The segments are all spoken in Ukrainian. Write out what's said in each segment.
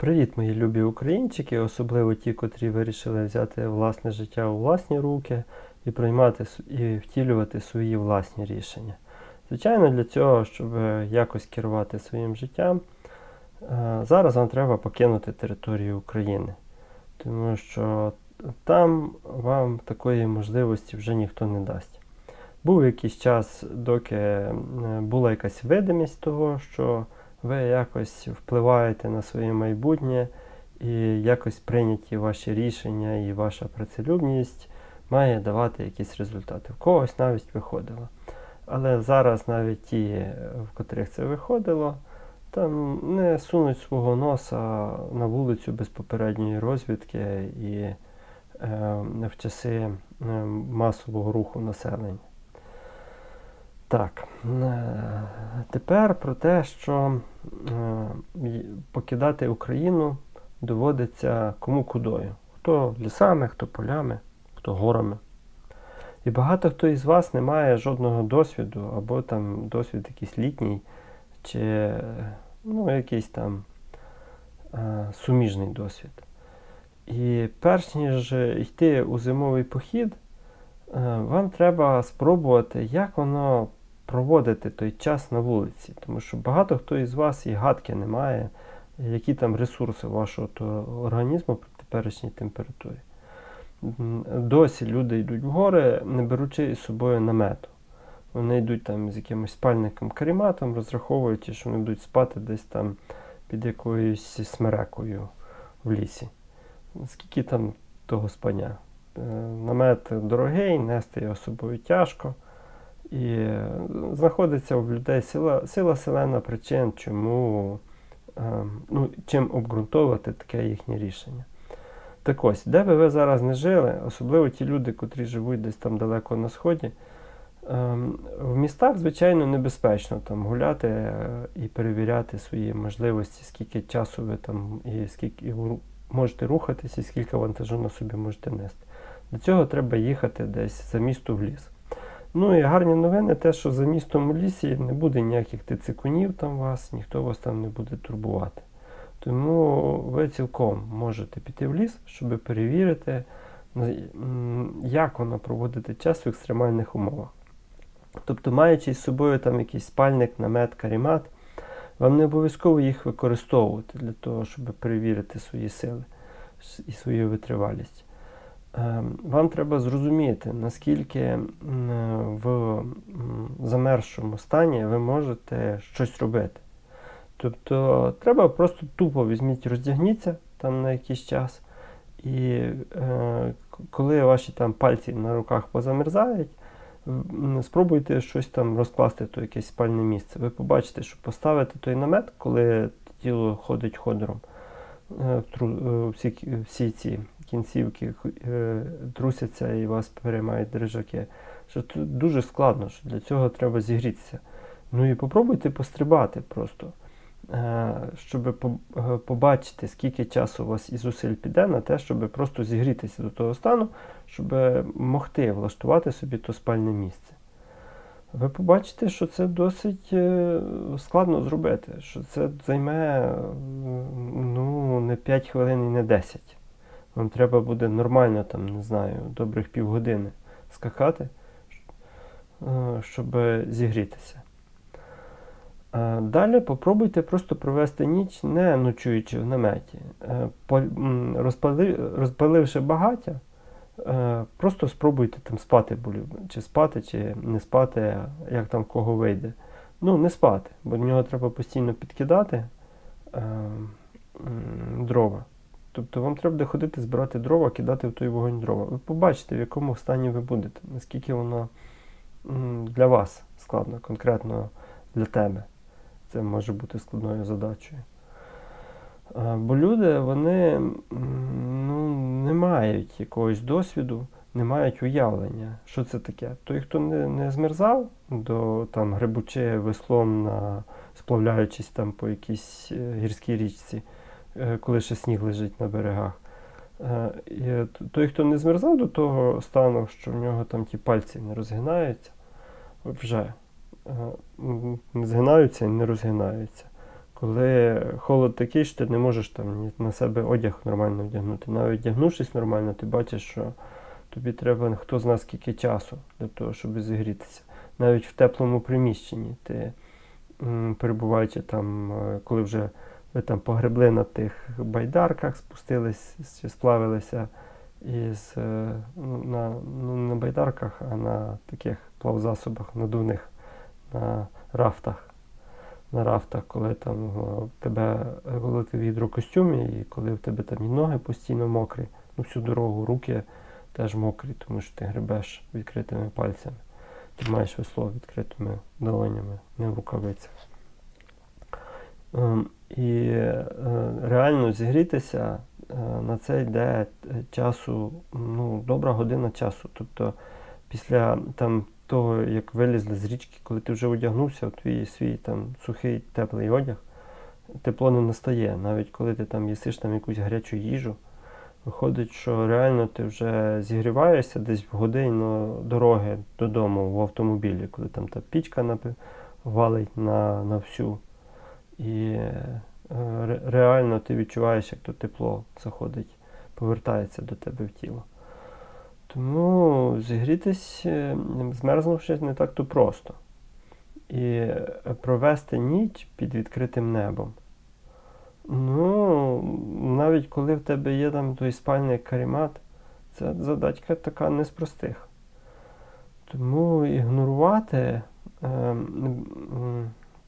Привіт, мої любі українчики, особливо ті, котрі вирішили взяти власне життя у власні руки і приймати і втілювати свої власні рішення. Звичайно, для цього, щоб якось керувати своїм життям, е, зараз вам треба покинути територію України, тому що там вам такої можливості вже ніхто не дасть. Був якийсь час, доки е, була якась видимість того, що ви якось впливаєте на своє майбутнє, і якось прийняті ваші рішення і ваша працелюбність має давати якісь результати. В когось навіть виходило. Але зараз навіть ті, в котрих це виходило, там не сунуть свого носа на вулицю без попередньої розвідки і е, в часи е, масового руху населення. Так, е, тепер про те, що е, покидати Україну доводиться кому кудою. Хто лісами, хто полями, хто горами. І багато хто із вас не має жодного досвіду, або там досвід якийсь літній, чи ну, якийсь там е, суміжний досвід. І перш ніж йти у зимовий похід, вам треба спробувати, як воно проводити той час на вулиці. Тому що багато хто із вас і гадки не має, які там ресурси вашого організму при теперішній температурі. Досі люди йдуть в гори, не беручи із собою намету. Вони йдуть там з якимось спальником каріматом, розраховуючи, що вони будуть спати десь там під якоюсь смерекою в лісі. Скільки там того спання? Е, Намет дорогий, нести його собою тяжко. І е, знаходиться в людей сила, сила селена причин, чому, е, ну, чим обґрунтовувати таке їхнє рішення. Так ось, де би ви зараз не жили, особливо ті люди, котрі живуть десь там далеко на сході, ем, в містах, звичайно, небезпечно там гуляти е, і перевіряти свої можливості, скільки часу ви там і скільки можете рухатися, і скільки вантажу на собі можете нести. Для цього треба їхати десь за місто в ліс. Ну і гарні новини, те, що за містом у лісі не буде ніяких тицикунів там вас, ніхто вас там не буде турбувати. Тому ви цілком можете піти в ліс, щоб перевірити, як воно проводити час в екстремальних умовах. Тобто, маючи з собою там якийсь спальник, намет, карімат, вам не обов'язково їх використовувати для того, щоб перевірити свої сили і свою витривалість. Ем, Вам треба зрозуміти, наскільки в м, замерзшому стані ви можете щось робити. Тобто треба просто тупо візьміть, роздягніться там на якийсь час, і е, коли ваші там пальці на руках позамерзають, спробуйте щось там розкласти, то якесь спальне місце. Ви побачите, що поставити той намет, коли тіло ходить ходором, всі, всі ці кінцівки е, трусяться і вас переймають дрижаки. Що тут дуже складно, що для цього треба зігрітися. Ну і попробуйте пострибати просто, е, щоб е, побачити, скільки часу у вас і зусиль піде на те, щоб просто зігрітися до того стану, щоб могти влаштувати собі то спальне місце. Ви побачите, що це досить е, складно зробити, що це займе ну, не 5 хвилин і не 10. Вам треба буде нормально, там, не знаю, добрих півгодини скакати, е, щоб зігрітися. Е, Далі попробуйте просто провести ніч, не ночуючи в наметі. Розпаливши багаття, просто спробуйте там спати, чи спати, чи не спати, як там кого вийде. Ну, не спати, бо в нього треба постійно підкидати е, дрова. Тобто вам треба буде ходити, збирати дрова, кидати в той вогонь дрова. Ви побачите, в якому стані ви будете, наскільки воно для вас складно, конкретно для тебе. Це може бути складною задачею. А, Бо люди, вони ну, не мають якогось досвіду, не мають уявлення, що це таке. Той, хто не, не змерзав до там, грибучи веслом, на, сплавляючись там по якійсь е, гірській річці, е, коли ще сніг лежить на берегах. Е, той, хто не змерзав до того стану, що в нього там ті пальці не розгинаються, вже е, не згинаються і не розгинаються. Коли холод такий, що ти не можеш там на себе одяг нормально вдягнути. Навіть вдягнувшись нормально, ти бачиш, що тобі треба хто зна скільки часу для того, щоб зігрітися. Навіть в теплому приміщенні ти, перебуваючи там, е, коли вже ви там погребли на тих байдарках, спустились чи сплавилися із, е, ну, на, ну, на байдарках, а на таких плавзасобах надувних, на рафтах. На рафтах, коли там в тебе, е, коли ти в гідрокостюмі, і коли в тебе там і ноги постійно мокрі, ну всю дорогу руки теж мокрі, тому що ти гребеш відкритими пальцями. Ти маєш весло відкритими долонями, не в рукавицях. Ем, І е, реально зігрітися е, на це йде часу, ну, добра година часу. Тобто після там, того, як вилізли з річки, коли ти вже одягнувся в твій свій там, сухий теплий одяг, тепло не настає. Навіть коли ти там їсиш там якусь гарячу їжу, виходить, що реально ти вже зігріваєшся десь в годину дороги додому в автомобілі, коли там та пічка валить на, на всю. І е, реально ти відчуваєш, як то тепло заходить, повертається до тебе в тіло. Тому зігрітись, е, змерзнувшись, не так то просто. І провести ніч під відкритим небом. Ну, навіть коли в тебе є там той спальний карімат, це задачка така не з простих. Тому ігнорувати е,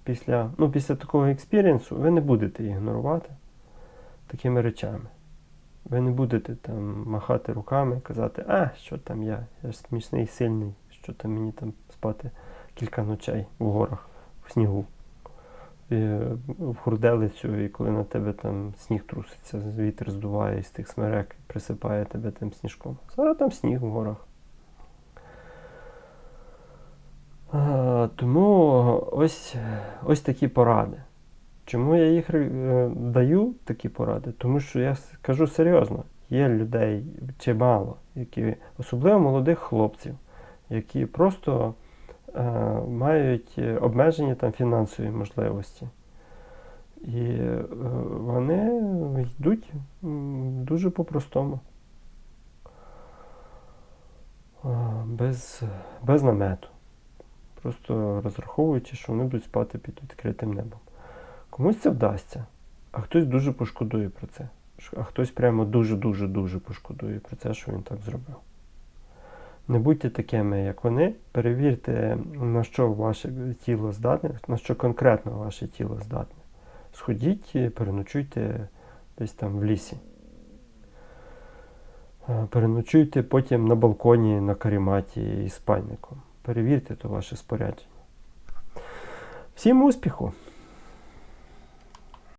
після, ну, після такого експірієнсу ви не будете ігнорувати такими речами. Ви не будете там махати руками і казати, а, що там я, я ж смішний, і сильний, що там мені там спати кілька ночей в горах, в снігу. І, е, в хурделицю, і коли на тебе там сніг труситься, вітер здуває із тих смерек, присипає тебе тим сніжком. Зараз там сніг в горах. А, тому ось, ось такі поради. Чому я їх е, даю, такі поради? Тому що я кажу серйозно, є людей чимало, які, особливо молодих хлопців, які просто е, мають обмежені там фінансові можливості. І е, вони йдуть дуже по-простому. Без, без намету. Просто розраховуючи, що вони будуть спати під відкритим небом. Комусь це вдасться, а хтось дуже пошкодує про це. А хтось прямо дуже-дуже-дуже пошкодує про це, що він так зробив. Не будьте такими, як вони. Перевірте, на що ваше тіло здатне, на що конкретно ваше тіло здатне. Сходіть, переночуйте десь там в лісі. Е, Переночуйте потім на балконі, на каріматі і спальником. Перевірте то ваше спорядження. Всім успіху!